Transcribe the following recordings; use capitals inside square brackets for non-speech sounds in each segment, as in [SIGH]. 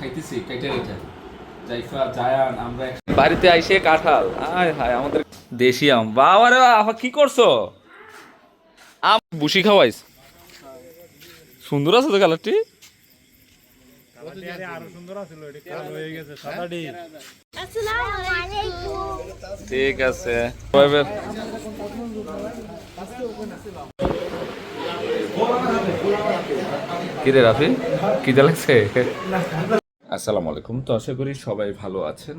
খাইতেছি আমরা বাড়িতে আইসে কাঁঠাল। আয় হায়, আমাদের দেশি আম। বাবা রে বাবা কি করছ? আম বুসি খাওয়াইস। সুন্দর আছে তো কালারটি? ঠিক আছে। কিরে রাফি কি লাগছে? আসসালামু আলাইকুম। তো আশা করি সবাই ভালো আছেন।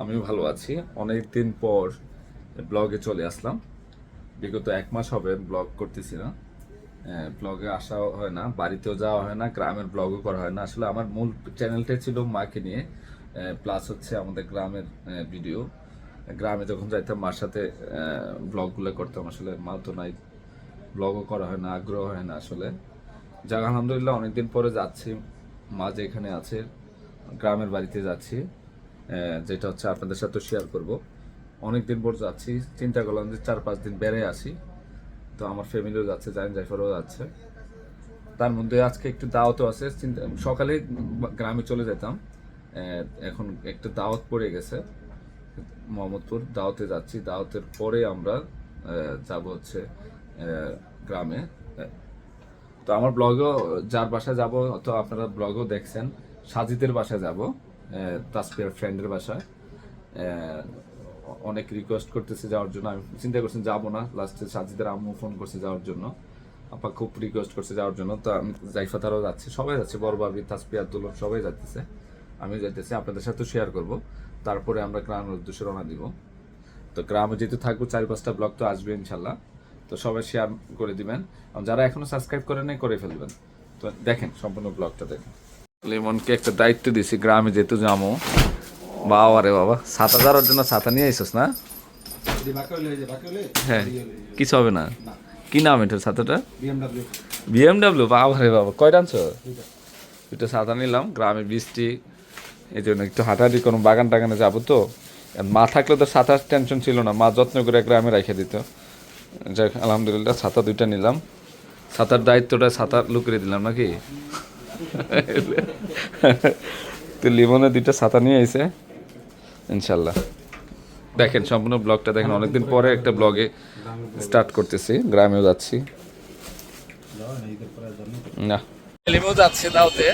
আমিও ভালো আছি। অনেক দিন পর ব্লগে চলে আসলাম। বিগত এক মাস হবে ব্লগ করতেছি না। ব্লগে আসা হয় না, বাড়িতেও যাওয়া হয় না, গ্রামের ব্লগও করা হয় না। আসলে আমার মূল চ্যানেলটা ছিল মাকে নিয়ে। প্লাস হচ্ছে আমাদের গ্রামের ভিডিও গ্রামে যখন যাইতাম, মার সাথে ব্লগগুলো করতাম। আসলে মা তো নাই। ব্লগও করা হয় না, আগ্রহ হয় না আসলে। যাক, আলহামদুলিল্লাহ অনেকদিন পরে যাচ্ছি। মা যে এখানে আছে গ্রামের বাড়িতে যাচ্ছি যেটা হচ্ছে আপনাদের সাথে শেয়ার করব। অনেক দিন পর যাচ্ছি, চিন্তা করলাম যে চার পাঁচ দিন বেড়ে আসি। তো আমার ফ্যামিলিও যাচ্ছে জাইন জাইফারও যাচ্ছে। তার মধ্যে আজকে একটু দাওয়াতও আছে সকালে গ্রামে চলে যেতাম এখন একটু দাওয়াত পড়ে গেছে। মোহাম্মদপুর দাওয়াতে যাচ্ছি, দাওয়াতের পরে আমরা যাব হচ্ছে গ্রামে। তো আমার ব্লগও যার বাসায় যাব তো আপনারা ব্লগও দেখছেন সাজিদের বাসায় যাব তাসপিয়ার ফ্রেন্ডের বাসায়। অনেক রিকোয়েস্ট করতেছে যাওয়ার জন্য। আমি চিন্তা করছি যাব না লাস্টে সাজিদের আম্মু ফোন করছে যাওয়ার জন্য। আপা খুব রিকোয়েস্ট করছে যাওয়ার জন্য। তো আমি জাইফা তারাও যাচ্ছে, সবাই যাচ্ছে, বড় ভাবি তাসপিয়া আব্দুল্লাহ সবাই যাচ্ছে আমি যাইতেছি, আপনাদের সাথে শেয়ার করব। তারপরে আমরা গ্রামের উদ্দেশ্যে রওনা দিব। তো গ্রামে যেহেতু থাকব, চার পাঁচটা ব্লগ তো আসবে ইনশাল্লাহ। তো সবাই শেয়ার করে দিবেন। যারা এখনও সাবস্ক্রাইব করে নাই, করে ফেলবেন। তো দেখেন সম্পূর্ণ ব্লগটা দেখেন। লিমনকে একটা দায়িত্ব দিছি, গ্রামে যেহেতু যাব বাবা রে বাবা, সাত হাজারের জন্য ছাতা নিয়ে আইসস না? হ্যাঁ কিছু হবে না। কি নাম এটার ছাতাটা বিএমডাব্লিউ বাবা রে বাবা, কয়টা আনছো? দুটো ছাতা নিলাম, গ্রামে বৃষ্টি এই জন্য একটু হাঁটাহাঁটি কোনো বাগান টাগানে যাব তো। মা থাকলে তো ছাতার টেনশন ছিল না, মা যত্ন করে গ্রামে রেখে দিত। যাক, আলহামদুলিল্লাহ ছাতা দুইটা নিলাম। ছাতার দায়িত্বটা ছাতা লুকিয়ে দিলাম নাকি? তো লিমনে দুইটা ছাতা নিয়ে এসে ইনশাল্লাহ। দেখেন সম্পূর্ণ ব্লগটা দেখেন অনেকদিন পরে একটা ব্লগে স্টার্ট করতেছি গ্রামেও যাচ্ছি। না। যাচ্ছে দাওতে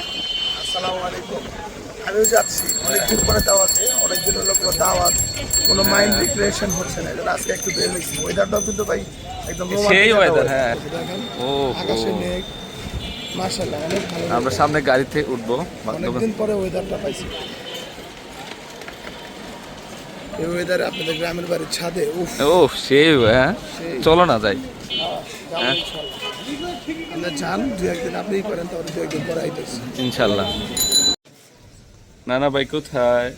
আসসালামু আলাইকুম। আমিও যাচ্ছি। অনেকদিন পরে দাওয়াতে অনেকদিন হলো কোনো দাওয়াত কোনো মাইন্ড রিক্রিয়েশন হচ্ছে না। এটা আজকে একটু বের হয়েছি। ওয়েদারটাও কিন্তু ভাই একদম সেই একটা হ্যাঁ। ও আকাশে মেঘ মাশাআল্লাহ অনেক ভালো আমরা সামনে গাড়িতে উঠবো। অনেকদিন পরে ওয়েদারটা পাইছি। এই ওয়েদারে আপনাদের গ্রামের বাড়ির ছাদে ও সেই হ্যাঁ? চলো না যাই। আমরা যান দু একদিন আপনিই করেন তাহলে দু একদিন পরে আইতেছি। ইনশাল্লাহ নানা ভাই কোথায়?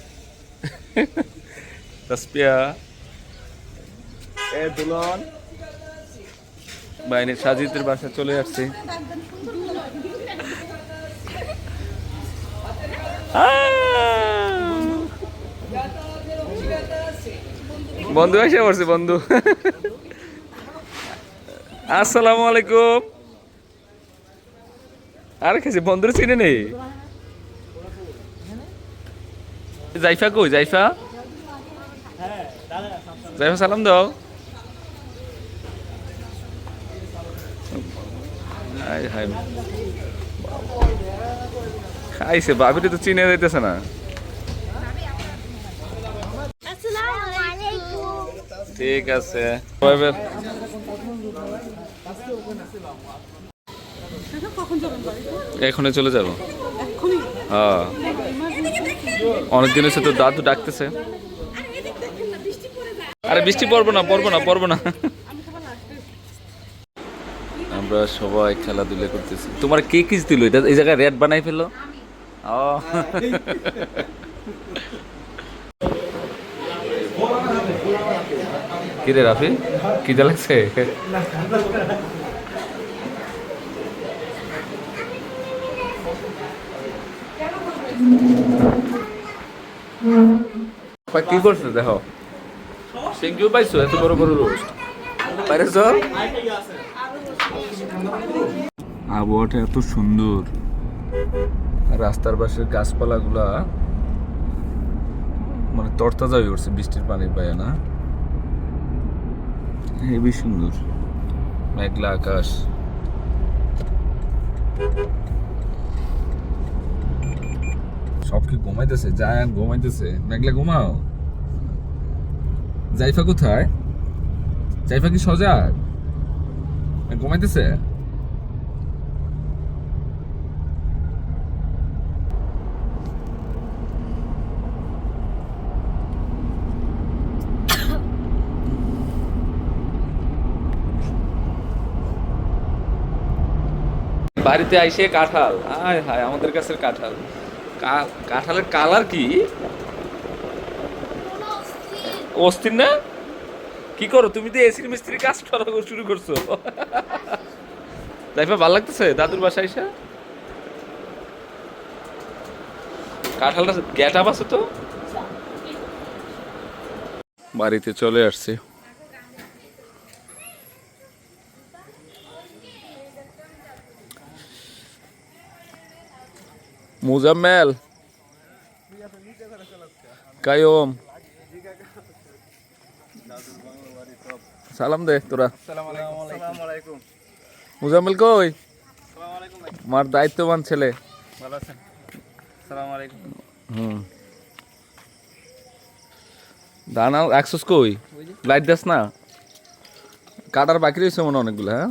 তাসপিয়া। এ দুলন। বাইরে সাজিদের বাসা চলে আসছি। বন্ধু এসে পড়ছে, বন্ধু। আসসালামু আলাইকুম। আর কাছে বন্ধুর চিনে নেই? জাইফা কই, জাইফা? জাইফা সালাম দাও। হাই হাই খাইছে বাবিটা তো চিনে যাইতেছে না। ঠিক আছে। এখনই চলে যাব। হ্যাঁ। অনেকদিন হচ্ছে তো দাদু ডাকতেছে। আরে বৃষ্টি পড়ব না পড়ব না পড়ব না। আমরা সবাই খেলাধুলা করতেছি। তোমার কে কিস দিল? এটা এই জায়গায় রেড বানাই ফেলল? ও কি রে রাফি? কি লাগছে? ভাই, কি করছ দেখো? সিংজু পাইছো? এত বড় বড় রোস্ট পাইরেছ আবহাওয়াটা এত সুন্দর। রাস্তার পাশের গাছপালাগুলা মানে তরতাজা হয়ে উঠছে, বৃষ্টির পানির পায়ে না। হেবি সুন্দর, মেঘলা আকাশ। সব কি ঘুমাইতেছে? জায়ান ঘুমাইতেছে। মেঘলা ঘুমাও। জাইফা কোথায়? জাইফা কি সজাগ? ঘুমাইতেছে? বাড়িতে আইসে কাঁঠাল। আয় হায়, আমাদের কাছের কাঁঠাল। কাঁঠালের কালার কি? অস্থির না? কি করো, তুমি তো এসির মিস্ত্রি কাজ করা শুরু করছ। লাইফে ভালো লাগতেছে, দাদুর বাসায় এসে কাঁঠালটা গ্যাট আপ আছে তো? বাড়িতে চলে আসছে। মুজাম্মেল। কায়ম সালাম দে তোরা। মুজাম্মেল কই? আমার দায়িত্ববান ছেলে। ভালো আছেন? হুম। দানা একশোস কই? লাইট দাস না? কাটার বাকি রয়েছে মনে হয় অনেকগুলো হ্যাঁ।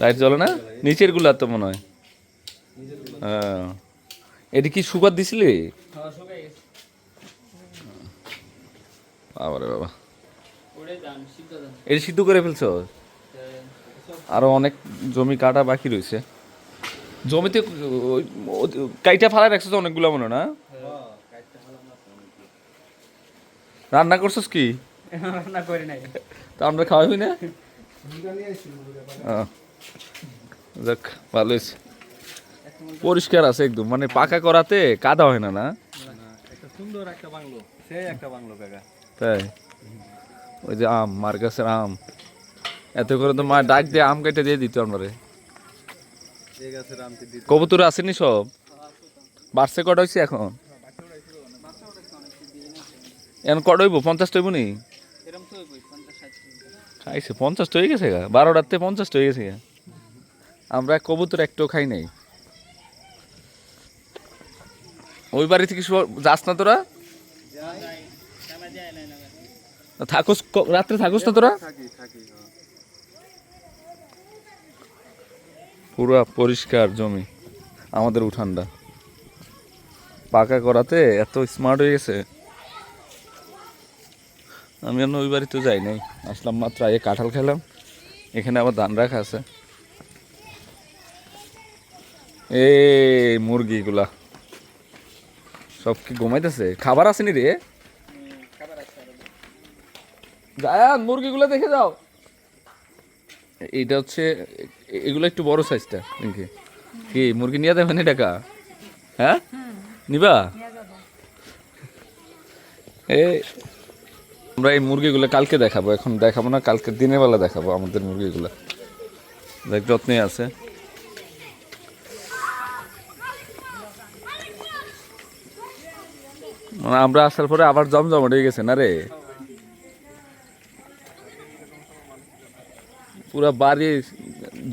লাইট জ্বলে না? নিচেরগুলা তো মনে হয়। হ্যাঁ। এটি কি সুগার দিছিলি? বাবারে বাবা। এটি সিদ্ধ করে ফেলছ? আরও অনেক জমি কাটা বাকি রয়েছে। জমিতে কাইটা ফালাই রাখছো তো অনেকগুলো মনে না? রান্না করছস কি? রান্না করি নাই। তা আমরা খাওয়াবি না? আহ, যাক ভালো হয়েছে। পরিষ্কার আছে একদম মানে পাকা করাতে কাদা হয় না না? সুন্দর একটা বাংলো সে একটা বাংলো কাকা। তাই? ওই যে আম মার গাছের আম। এত করে তো মা ডাক দিয়ে আম কেটে দিয়ে দিত আমারে। কবুতর আসেনি সব? বাড়ছে কটা হয়েছে এখন? এখন কটা হইব? পঞ্চাশটা হইব নি? খাইছে পঞ্চাশটা হয়ে গেছে গা? বারোটাতে পঞ্চাশটা হয়ে গেছে গা? আমরা কবুতর একটু খাই নাই। ওই বাড়ি থেকে যাস না তোরা? থাকোস রাত্রে থাকোস না তোরা? থাকি পুরো পরিষ্কার জমি আমাদের উঠানটা। পাকা করাতে এত স্মার্ট হয়ে গেছে। আমি আর ওই বাড়িতে যাই নাই। আসলাম মাত্র আগে কাঁঠাল খেলাম। এখানে আবার ধান রাখা আছে। এই মুরগিগুলা। সব কি ঘুমাইতেছে? খাবার আসেনি রে জায়ান মুরগিগুলো দেখে যাও। এইটা হচ্ছে এগুলো একটু বড় সাইজটা নাকি? কি মুরগি নিয়ে দেবেন টাকা হ্যাঁ? নিবা? এ আমরা এই মুরগিগুলো কালকে দেখাবো। এখন দেখাবো না কালকে দিনের বেলা দেখাবো আমাদের মুরগিগুলো। দেখ যত্নে আছে। মানে আমরা আসার পরে আবার জমজমাট হয়ে গেছে, না রে? পুরা বাড়ির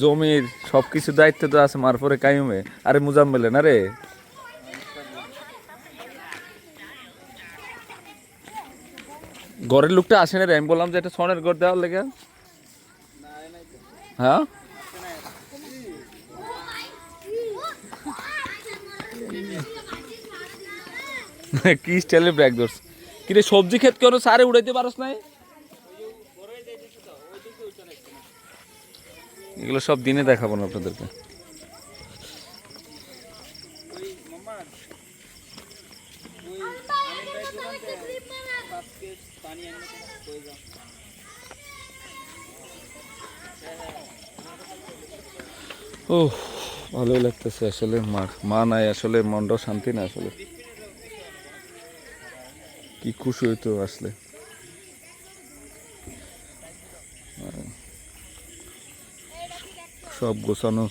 জমির সব কিছু দায়িত্ব তো আছে মার পরে কাইমে। আরে মুজাম্মেলে, না রে? ঘরের লোকটা আসে না রে? আমি বললাম যে একটা সনের ঘর দেওয়ার লেগে। হ্যাঁ? [LAUGHS] কি স্টাইলে ব্যাগ ধরছ কিরে, সবজি ক্ষেত কেন সারে উড়াইতে পারস নাই? এগুলো সব দিনে দেখাবো না আপনাদেরকে। ও ভালোই লাগতেছে আসলে, মা মা নাই আসলে, মনটাও শান্তি না আসলে। কি খুশি হইতো আসলে। সব গোছানো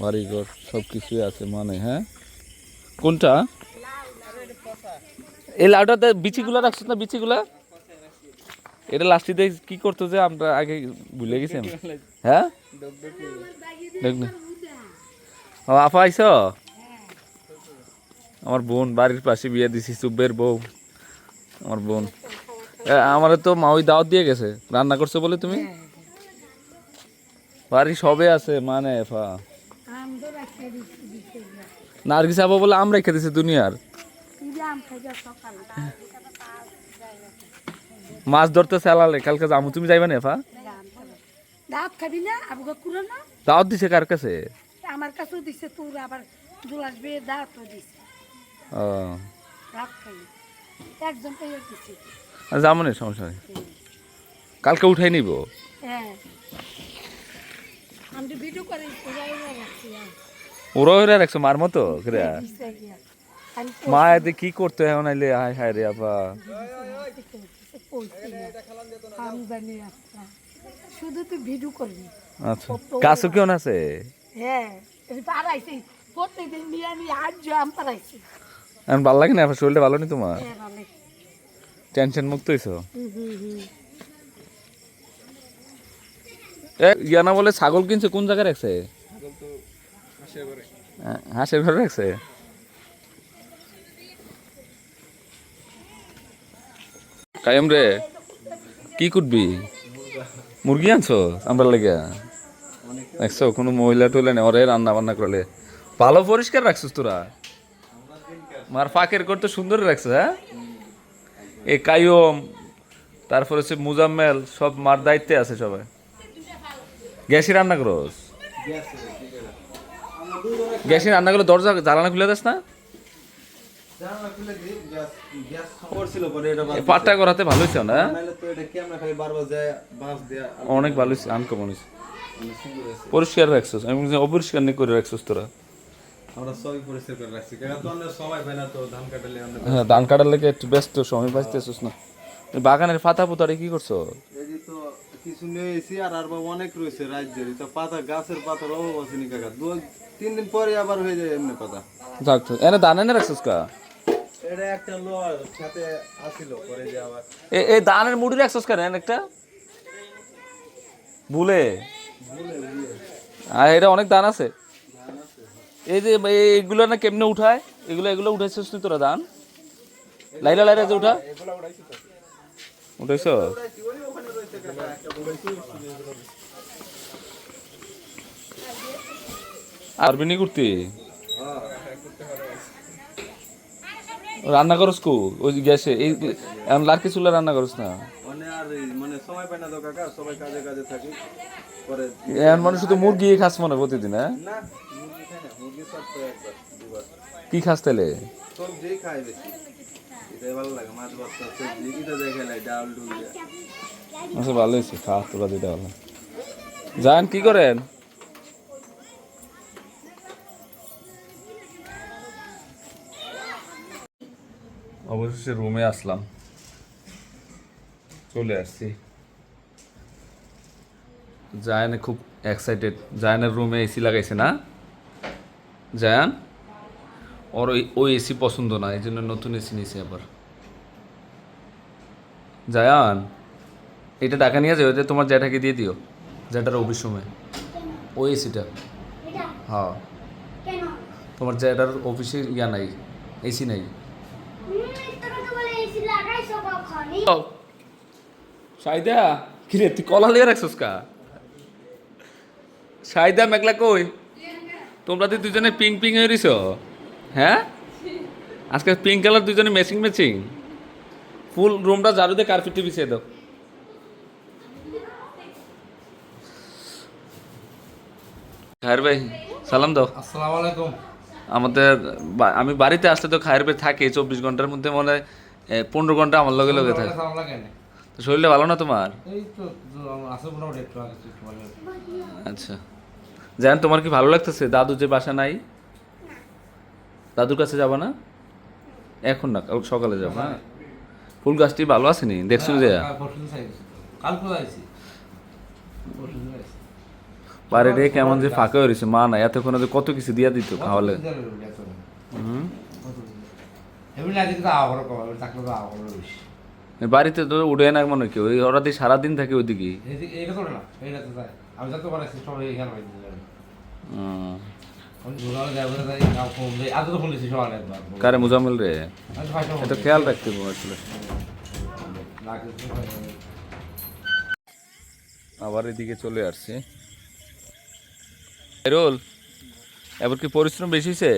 বাড়িঘর সব কিছুই আছে মানে হ্যাঁ? কোনটা? এই লাউটাতে বিচিগুলা রাখছো না বিচিগুলা? এটা লাস্টিতে কি করতো যে আমরা আগে ভুলে গেছি আমি। হ্যাঁ? দেখ না। ও আপা আইস আমার বোন বাড়ির পাশে বিয়ে দিছি সুব্বের বউ। আমার বোন। আমার তো মা ওই দাওয়াত দিয়ে গেছে। রান্না করছে বলে তুমি? বাড়ি সবে আছে মানে ফা। নার্গিস আবা বলে আমরা রেখে দিছি দুনিয়ার। মাছ ধরতে চালালে কালকে যাব তুমি যাইবা না ফা? দাঁত খাবি না? আবুকে কুড়ো না? দাওয়াত দিছে কার কাছে? আমার কাছেও দিছে তোর আবার জুলাস বিয়ে দিছে। ও। খাই যাব না সমস্যা নেই। কালকে উঠাই নিব। হ্যাঁ। আমি আর ওরা ওরা রাখছো মার মতো। আমি মা এতে কি করতে হয়? নাইলে হায় হায় রে আপা। আমি শুধু তুই ভিডিও করবি। আচ্ছা। কাছু কেমন আছে? হ্যাঁ পারাইছি প্রত্যেকদিন নিয়ে নিয়ে আজ আম পারাইছি এখন ভালো লাগে না? আপনার শরীরটা ভালো নেই তোমার? হ্যাঁ টেনশন মুক্ত এ ইয়ানা বলে ছাগল কিনছে কোন জায়গায় রাখছে? হ্যাঁ, হাঁসের ঘরে রাখছে? কায়ম রে কি করবি মুরগি। আনছো আমরা লেগে? দেখছ কোনো মহিলা টইলা নেই ওরে রান্না বান্না করলে। ভালো পরিষ্কার রাখছিস তোরা। মার ফাঁকের ঘর তো সুন্দর রাখছে হ্যাঁ? এ কায়ম তারপর হচ্ছে মুজাম্মেল, সব মার দায়িত্বে আছে সবাই। গ্যাসে রান্না করস? গ্যাসে রান্না করলে দরজা জ্বালানা খুলে দিস না? পাট্টা করাতে ভালো হয়েছে না দেয়া অনেক ভালো হয়েছে আনকমন হয়েছে পরিষ্কার রাখছিস, আমি অপরিষ্কার নেই করে রাখছিস তোরা। ধান হ্যাঁ ধান কাটার লেগে একটু ব্যস্ত সময় বাঁচতেছিস না। বাগানের পাতা পোতারে কি করছ? কিছু নিয়েছি আর আর বা অনেক রয়েছে রাজ্যের তো পাতা গাছের পাতার অভাব আছে নি কাকা? দু তিন দিন পরে আবার হয়ে যায় এমনি পাতা। যাক তো, এনে দান এনে রাখছিস কা? এটা একটা লোয়ার সাথে আসিল পরে যে আবার এ এই দানের মুড়ি রাখছিস কেন? এনে একটা। ভুলে আর এটা অনেক দান আছে। এই যে এইগুলো না কেমনে উঠায়? এগুলো এগুলো উঠাইছিস তুই তোরা দান। লাইলা লাইলা যে উঠা। উঠাইছ? পারবি নি করতে? রান্না করস কো ওই গ্যাসে। এই এখন লার্কি চুলা রান্না করস না? আর এই সময় পায় না তো কাকা সবাই কাজে কাজে থাকি পরে এখন মানে শুধু মুরগি খাস মনে প্রতিদিন হ্যাঁ? কি খাস তাহলে সবজি খায় বেশি। এটাই ভালো লাগে মাছ ভাত সবজি এটা দেখে নাই ডাল ডুল আচ্ছা ভালো হয়েছে খা তোরা দিতে ভালো। কি করেন? অবশেষে রুমে আসলাম। চলে আসছি। জায়ানে খুব এক্সাইটেড জায়ানের রুমে এসি লাগাইছে না? জায়ান ওর ওই ওই এসি পছন্দ না এই জন্য নতুন এসি নিয়েছে আবার। জায়ান এটা টাকা নিয়ে যাও যে তোমার জ্যাঠাকে দিয়ে দিও জ্যাঠার অফিস সময়। ওই এসিটা হ্যাঁ। তোমার জ্যাঠার অফিসে ইয়া নাই এসি নাই। সাইদা কিরে তুই কলা লিয়ে রাখছিস কা? সাইদা মেঘলা কই? তোমরা তো দুজনে পিং পিং হয়ে রইছ? হ্যাঁ? আজকে পিঙ্ক কালার দুজনে ম্যাচিং ম্যাচিং ফুল রুমটা ঝাড়ু দিয়ে কার্পেটে বিছিয়ে দাও। খায়ের ভাই সালাম দাও। আসসালামু আলাইকুম। আমাদের আমি বাড়িতে আসলে তো খায়ের ভাই থাকে চব্বিশ ঘণ্টার মধ্যে মনে হয় পনেরো ঘণ্টা আমার লগে লগে থাকে। তো শরীরটা ভালো না তোমার? আচ্ছা। জান তোমার কি ভালো লাগতেছে? দাদু যে বাসা নাই? দাদুর কাছে যাবা না? এখন না কাল সকালে যাব হ্যাঁ। ফুল গাছটি ভালো আসেনি? দেখছ যে? বাড়িতে কেমন যে ফাঁকা হয়ে রয়েছে মা না এতক্ষণ যে কত কিছু দিয়া দিত খাওয়ালে। বাড়িতে তো উঠে না মনে কি ওই ওরা দিয়ে সারাদিন থাকে ওইদিকে। আমি কারে মুজামিল রে? ফোন এটা খেয়াল রাখতে হবে আসলে। আবার এদিকে চলে আসছে। খাইরুল এবার কি পরিশ্রম বেশি হয়েছে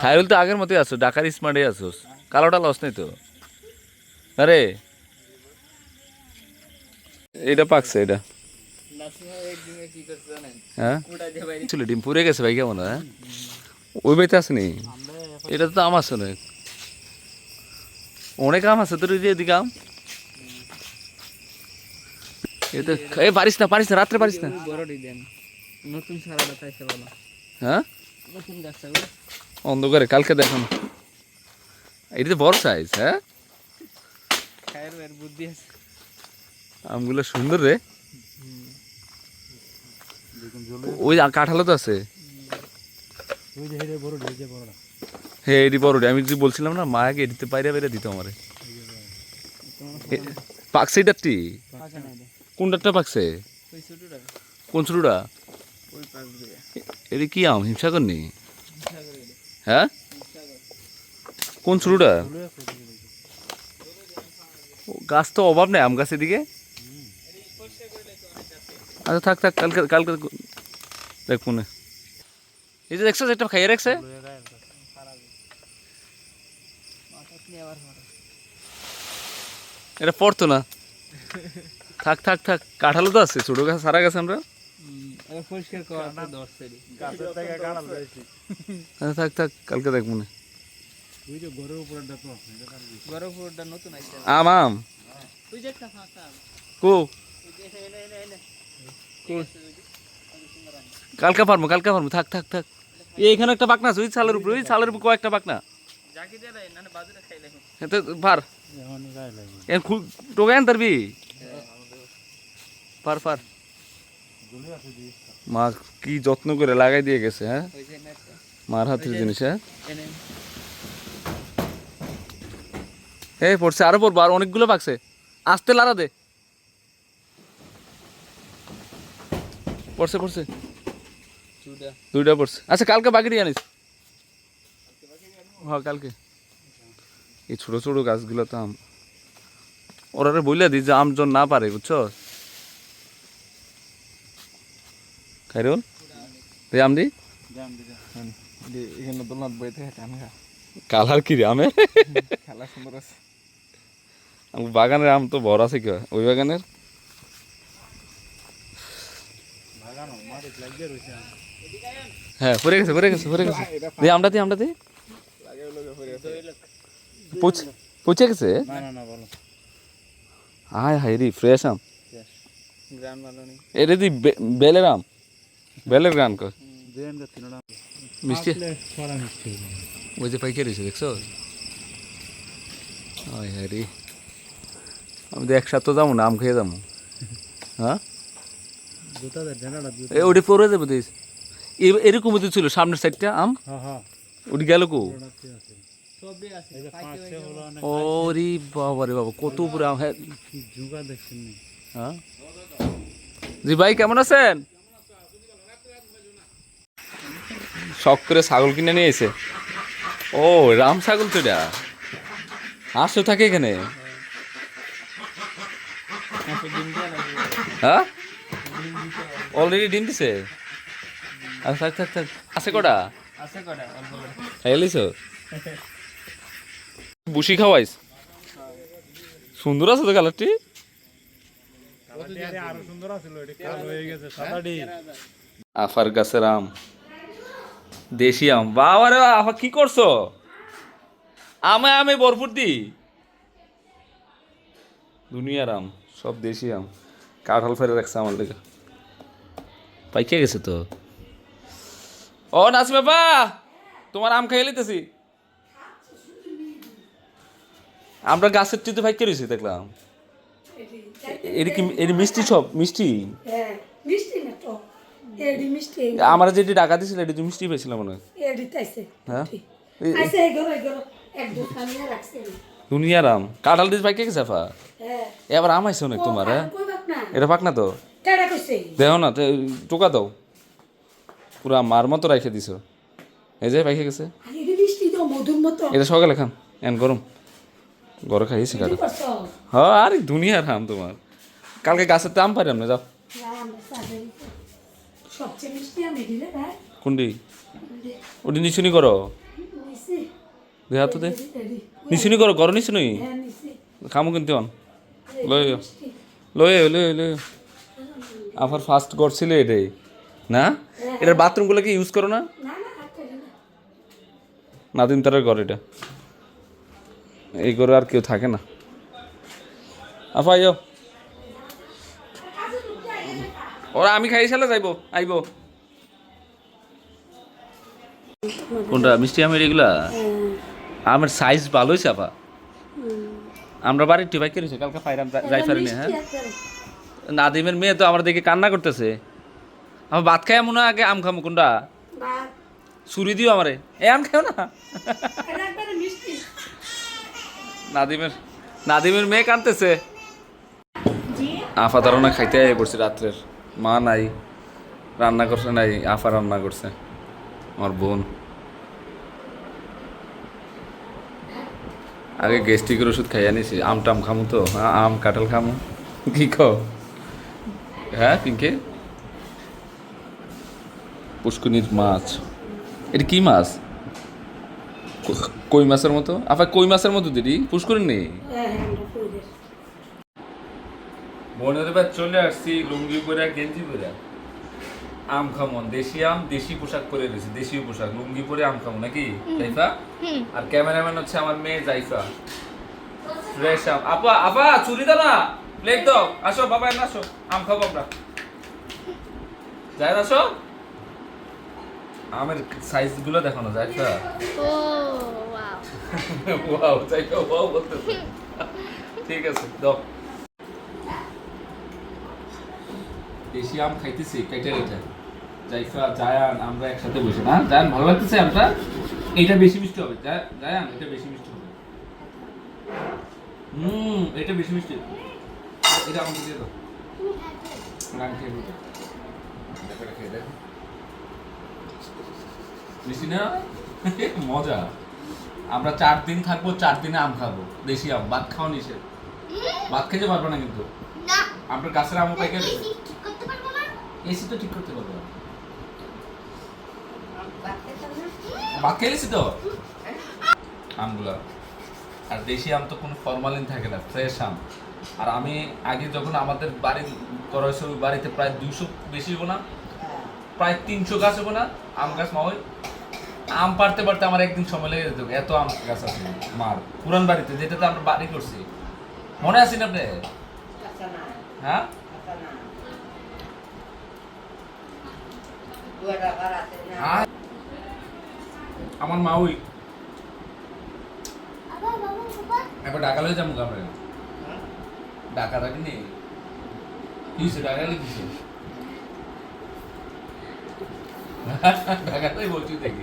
খাইরুল তো আগের মতোই আছো ডাকার স্মার্টে আছোস। কালোটা লস নেই তো? আরে। এটা পাকছে এটা হ্যাঁ? ডিম পুড়ে গেছে ভাই কেমন হ্যাঁ? ওই বাড়িতে আসেনি? এটা তো আম আছে অনেক। অনেক আম আছে তোর এদিকে আম? এটা এ পারিস না পারিস না রাত্রে পারিস না। নতুন সারাটা তাই ভালো হ্যাঁ? নতুন গাছটা অন্ধকারে কালকে দেখান এটা তো বড় সাইজ হ্যাঁ? খায়ের বুদ্ধি আছে। আমগুলো সুন্দর রে। ওই কাঁঠালও তো আছে। হ্যাঁ এটি বড় আমি যদি বলছিলাম না মায়াকে এটিতে বাইরে বাইরে দিত আমারে। পাকছে এটারটি কোনটারটা পাকছে? কোন ছোটটা? এটি কি আম? হিংসাকর নেই হ্যাঁ? কোন ছোটটা? গাছ তো অভাব নেই আম গাছের দিকে আচ্ছা থাক থাক কালকে কালকে দেখ মনে এই যে দেখছ একটা খাইয়ে রাখছে? এটা পড়তো না। থাক থাক থাক কাঁঠালো তো আছে ছোট গাছ সারা গাছ আমরা। আচ্ছা, থাক থাক কালকে দেখ গরম পুরোটা নতুন আইছে আম। আম কো। কালকে পারব কালকে পারব। থাক থাক থাক। এই এখানে একটা পাকনা আছে ওই ছালের উপরে ওই ছালের উপর কয়েকটা পাকনা পার। পার পার। মা কি যত্ন করে লাগাই দিয়ে গেছে হ্যাঁ? মার হাতের জিনিস হ্যাঁ? এই পড়ছে আরও পড়ব আর অনেকগুলো পাকছে। আসতে লারা দে। পড়ছে পড়ছে? দুইটা। পড়ছে। আচ্ছা কালকে বাকি আনিস? হ্যাঁ কালকে। এই ছোট ছোট গাছগুলো তো আম ওরা বইলে দি যে আম জন না পারে বুঝছ? খাইরুল? তুই আম দি। খা কালার কি রে আমের বাগানের আম তো বড় আছে কি ওই বাগানের? হ্যাঁ গেছে গেছে গেছে। পৌঁছে পৌঁছে গেছে? ফ্রেশ আম। দি আম। দেখছ? হায় আমি তো যাব না, আম খেয়ে যাব। হ্যাঁ জুতা দে ঢেলাটা জুতা এ ওটি পরে যাব দিস এরকম তো ছিল সামনের সাইডটা আম? হ্যাঁ হ্যাঁ। ওটি গেল কো? সবই আছে ওরে বাবা রে বাবা কত উপরে আম হ্যাঁ। কি জুগা দেখছেন নি? হ্যাঁ। জি ভাই কেমন আছেন? শখ করে ছাগল কিনে নিয়ে এসে। ও রাম ছাগল তো এটা। হাঁসও থাকে এখানে। হ্যাঁ? অলরেডি ডিম দিছে? আচ্ছা থাক থাক থাক। আছে কটা? আছে কটা অল্প করে। খাইলিস বুসি খাওয়াইস সুন্দর আছে তো কালারটি? আফার গাছের আম। দেশি আম। বাবা রে বাবা কি করছ? আমে আমে ভরপুর দি। দুনিয়ার আম সব দেশি আম। কাঁঠাল ফেরে রাখছে আমার লেগে পাইকে গেছে তো? ও নাচ বাবা তোমার আম খাইয়ে লিতেছি আমরা গাছের টিতে ফাইকে রয়েছি দেখলাম। এর কি এর মিষ্টি সব? মিষ্টি? হ্যাঁ মিষ্টি না তো। এডি মিষ্টি। আমার যেটি টাকা দিছিল এটি তুমি মিষ্টি পেয়েছিলাম মনে হয়। তাইছে হ্যাঁ? এই- আইসে এগোরো এগোরো এক দু খানিয়া রাখছে। দুনিয়ার আম। কাঁঠাল দিস ভাই কে গেছে ফা? হ্যাঁ। এবার আম আইছে অনেক তোমার হ্যাঁ? এটা পাক না তো দেখো না তে- টোকা দাও। পুরা মার মতো রাখে দিছ। এই যে পাইকে গেছে। এটা সকালে খান এন গরম। গরম খাইছি কি কাটো। করছ হ্যাঁ আরে দুনিয়ার আম তোমার। কালকে গাছের তো আম পারি যাও। আমরা ভাই। কোনটি? ওটি নিশুনি করো। নিছি দেহা তো দে। নিশুনি করো গরম নিশুনি হ্যাঁ খামো কিন্তু অন। লই লই লই লই আমার ফার্স্ট করছিলে এটাই। না? এটার বাথরুমগুলো কি ইউজ করো না। নাদিন তারের ঘর এটা। এই ঘরে আর কেউ থাকে না। আফা আইও। ওরা আমি খাই সালে যাইবো আইব। কোনটা মিষ্টি আমের এগুলা? আমের সাইজ ভালো হয়েছে আপা আমরা বাড়ির টিভাই কেটেছে কালকে পাইরাম যাই পারিনি হ্যাঁ? নাদিমের মেয়ে তো আমার দেখে কান্না করতেছে। আমার ভাত খাই মনে হয় আগে আম খামো কোনটা? ছুরি দিও আমারে। এ আম খাও না? নাদিমের নাদিমের মেয়ে কানতেছে আফা ধারণা খাইতে আই পড়ছে রাত্রের। মা নাই রান্না করছে নাই আফা রান্না করছে। আমার বোন। আগে গ্যাস্ট্রিকের ওষুধ খাইয়া নিছি আম টাম খামু তো হ্যাঁ আম কাঁঠাল খামু। কি খাও হ্যাঁ পিঙ্কে? পুষ্কুনির মাছ। এটা কি মাছ? কই- মাছের মতো? আফা কই মাছের মতো দিদি? পুষ্করির নেই হ্যাঁ হ্যাঁ বোনের এবার চলে আসছি লুঙ্গি পরে গেঞ্জি পরে। আম খামন দেশি আম দেশি পোশাক পরে রয়েছে দেশীয় পোশাক লুঙ্গি পরে আম খামো নাকি? জাইফা আর ক্যামেরাম্যান হচ্ছে আমার মেয়ে জাইফা। ফ্রেশ আম। আপা আপা চুরি দাও না প্লেট দাও। আসো বাবা এনে আসো। আম খাব আমরা। যাই আসো। আমের সাইজগুলো দেখো না জাইফা। ও ওয়াও। [LAUGHS] ওয়াও জাইফা ওয়াও বলতেছে। ঠিক আছে দাও। দেশি আম খাইতেছি কেটে কেটে জাইফা জায়ান আমরা একসাথে বসে। না জায়ান ভালো লাগতেছে আমটা এটা বেশি মিষ্টি হবে। জায়া- জায়ান এটা বেশি মিষ্টি হবে। হুম এটা বেশি মিষ্টি। এটা আমাকে দিয়ে দাও। গান খেয়ে। মিষ্টি না? [LAUGHS] মজা। আমরা চার দিন থাকব চার দিনে আম খাব। দেশি আম ভাত খাওয়া নিষেধ। ভাত খেতে পারব না কিন্তু। আপনার গাছের আম পাইকে এই ঠিক করতে পারব না? এসি তো ঠিক করতে পারব। ভাত খেয়েছি তো? আমগুলো। আর দেশি আম তো কোনো ফরমালিন থাকে না ফ্রেশ আম। আর আমি আগে যখন আমাদের বাড়ি করা হয়েছে ওই বাড়িতে প্রায় দুইশো বেশি হব না প্রায় তিনশো গাছ হব না আম গাছ মা ওই। আম পারতে পারতে আমার একদিন সময় লেগে যেত এত আম গাছ আছে মার। পুরান বাড়িতে যেটাতে আমরা বাড়ি করছি। মনে আছেন আপনি হ্যাঁ? আর আমার মা ওই আবার বাবা বাবা। একবার ঢাকা লয়ে যাব আমরা ঢাকা রাখি নেই। কিসে ঢাকা লিখিস ঢাকাতেই বলছি দেখি।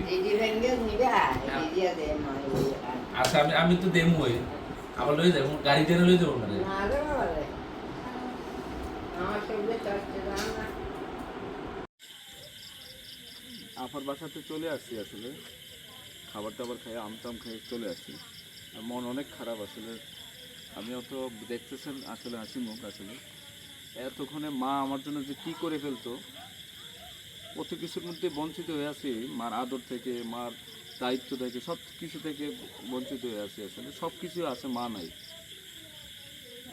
আচ্ছা আমি আমি তো দেমু ওই। আবার লয়ে যাব গাড়ি দিয়ে লয়ে যাব না রে বাসাতে চলে আসছি আসলে। খাবার টাবার খেয়ে আম টাম খেয়ে চলে আসছি মন অনেক খারাপ আসলে। আমিও তো দেখতেছেন, আসলে হাসি মুখ আসলে। এতক্ষণে মা আমার জন্য যে কি করে ফেলতো কত কিছুর মধ্যে বঞ্চিত হয়ে আছি। মার আদর থেকে, মার দায়িত্ব থেকে সব কিছু থেকে বঞ্চিত হয়ে আছি আসলে। সব কিছু আছে, মা নাই।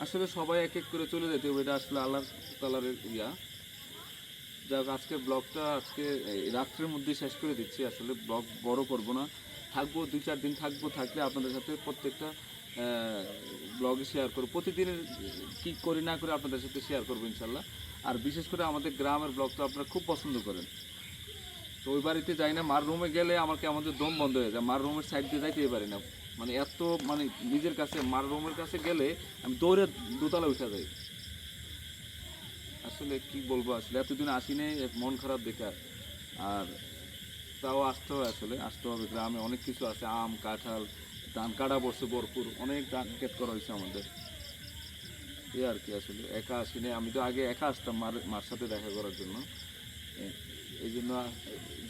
আসলে সবাই এক এক করে চলে যেতে এটা আসলে আল্লাহ তালারের ইয়া। যাক আজকের ব্লগটা আজকে রাত্রের মধ্যে শেষ করে দিচ্ছি। আসলে ব্লগ বড় করব না। থাকব দুই চার দিন থাকব, থাকলে আপনাদের সাথে প্রত্যেকটা ব্লগে শেয়ার করব। প্রতিদিনের কি করি না করে আপনাদের সাথে শেয়ার করব ইনশাল্লাহ। আর বিশেষ করে আমাদের গ্রামের ব্লগ তো আপনারা খুব পছন্দ করেন। তো ওই বাড়িতে যাই না, মার রুমে গেলে আমাকে আমাদের দম বন্ধ হয়ে যায়? মার রুমের সাইড দিয়ে যাইতেই পারি না। মানে এত মানে নিজের কাছে, মার রুমের কাছে গেলে আমি দৌড়ে দোতলা উঠে যাই। আসলে কি বলব, আসলে এতদিন আসি আসিনি, মন খারাপ দেখে আর তাও আসতে হবে আসলে, আসতে হবে গ্রামে, অনেক কিছু আছে, আম, কাঁঠাল, ধান কাটা পড়ছে ভরপুর, অনেক ধান ক্ষেত করা হয়েছে আমাদের। এই আর কি আসলে, একা আসিনি আমি তো আগে একা আসতাম মার মার সাথে দেখা করার জন্য। এই জন্য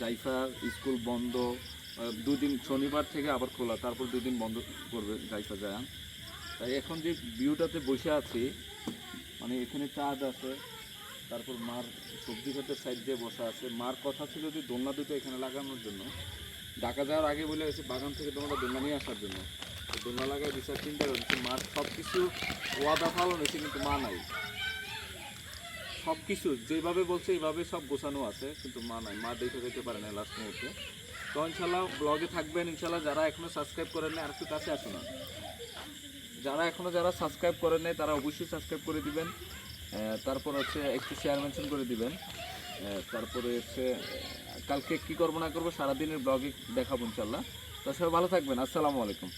জাইফা স্কুল বন্ধ দুদিন শনিবার থেকে আবার খোলা, তারপর দুদিন বন্ধ করবে জাইফা যায় তাই এখন যে ভিউটাতে বসে আছি মানে এখানে চাঁদ আছে তারপর মার সবজি ক্ষেতের সাইড দিয়ে বসা আছে। মার কথা ছিল যে দোলনা দুটো এখানে লাগানোর জন্য। ঢাকা যাওয়ার আগে বলে গেছে বাগান থেকে তোমরা দোলনা নিয়ে আসার জন্য। দোলনা লাগায় বিচার চিন্তা করেছি মার সব কিছু ওয়াদা পালন হয়েছে, কিন্তু মা নাই। সব কিছু যেভাবে বলছে, এইভাবে সব গোছানো আছে, কিন্তু মা নাই। মা দেখে যেতে পারে না লাস্ট মুহূর্তে। তো ইনশাল্লাহ ব্লগে থাকবেন। ইনশাল্লাহ যারা এখনও সাবস্ক্রাইব করেন আর একটু কাছে আসুন না। যারা এখনও যারা সাবস্ক্রাইব করেন নাই, তারা অবশ্যই সাবস্ক্রাইব করে দিবেন। তারপর হচ্ছে একটু শেয়ার মেনশন করে দিবেন। তারপরে হচ্ছে কালকে কি করব না করব সারাদিনের ব্লগে দেখাবো ইনশাল্লাহ তো সবাই ভালো থাকবেন। আসসালামু আলাইকুম।